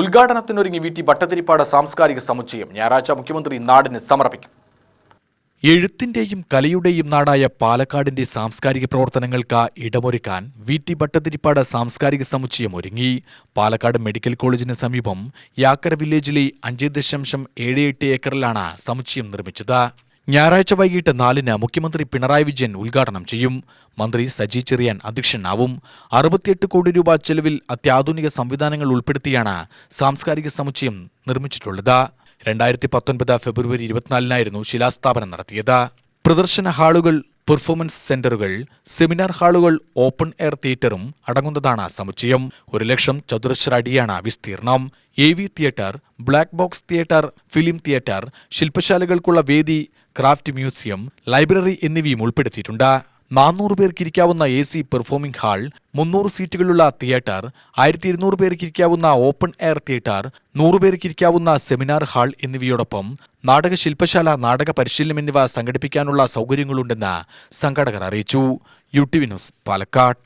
ഉദ്ഘാടനത്തിനൊരുങ്ങി V T Bhattathiripad സാംസ്കാരിക സമുച്ചയം. ഞായറാഴ്ച മുഖ്യമന്ത്രി നാടിന് സമർപ്പിക്കും. എഴുത്തിന്റെയും കലയുടെയും നാടായ പാലക്കാടിന്റെ സാംസ്കാരിക പ്രവർത്തനങ്ങൾക്ക് ഇടമൊരുക്കാൻ വി ടി ഭട്ടതിരിപ്പാട് സാംസ്കാരിക സമുച്ചയം ഒരുങ്ങി. പാലക്കാട് മെഡിക്കൽ കോളേജിന് സമീപം യാക്കര വില്ലേജിലെ അഞ്ച് ദശാംശം ഏഴ് എട്ട് ഏക്കറിലാണ് സമുച്ചയം നിർമ്മിച്ചത്. ഞായറാഴ്ച വൈകിട്ട് നാലിന് മുഖ്യമന്ത്രി പിണറായി വിജയൻ ഉദ്ഘാടനം ചെയ്യും. മന്ത്രി സജി ചെറിയാൻ അധ്യക്ഷനാവും. അറുപത്തിയെട്ട് കോടി രൂപ ചെലവിൽ അത്യാധുനിക സംവിധാനങ്ങൾ ഉൾപ്പെടുത്തിയാണ് സാംസ്കാരിക സമുച്ചയം നിർമ്മിച്ചിട്ടുള്ളത്. രണ്ടായിരത്തി പത്തൊൻപത് ഫെബ്രുവരി ഇരുപത്തിനാലിനായിരുന്നു ശിലാസ്ഥാപനം നടത്തിയത്. പ്രദർശന ഹാളുകൾ പെർഫോമൻസ് സെന്ററുകൾ സെമിനാർ ഹാളുകൾ ഓപ്പൺ എയർ തിയേറ്ററും അടങ്ങുന്നതാണ് സമുച്ചയം. ഒരു ലക്ഷം ചതുരശ്ര അടിയാണ് വിസ്തീർണം. A V theatre black box theatre film theatre ശില്പശാലകൾക്കുള്ള വേദി ക്രാഫ്റ്റ് മ്യൂസിയം ലൈബ്രറി എന്നിവയും ഉൾപ്പെടുത്തിയിട്ടുണ്ട്. നാനൂറ് പേർക്ക് ഇരിക്കാവുന്ന എ സി പെർഫോമിംഗ് ഹാൾ മുന്നൂറ് സീറ്റുകളുള്ള തിയേറ്റർ ആയിരത്തി ഇരുന്നൂറ് പേർക്ക് ഇരിക്കാവുന്ന ഓപ്പൺ എയർ തിയേറ്റർ നൂറ് പേർക്ക് ഇരിക്കാവുന്ന സെമിനാർ ഹാൾ എന്നിവയോടൊപ്പം നാടക ശില്പശാല നാടക പരിശീലനം എന്നിവ സംഘടിപ്പിക്കാനുള്ള സൗകര്യങ്ങളുണ്ടെന്ന് സംഘാടകർ അറിയിച്ചു. U T V news Palakkad.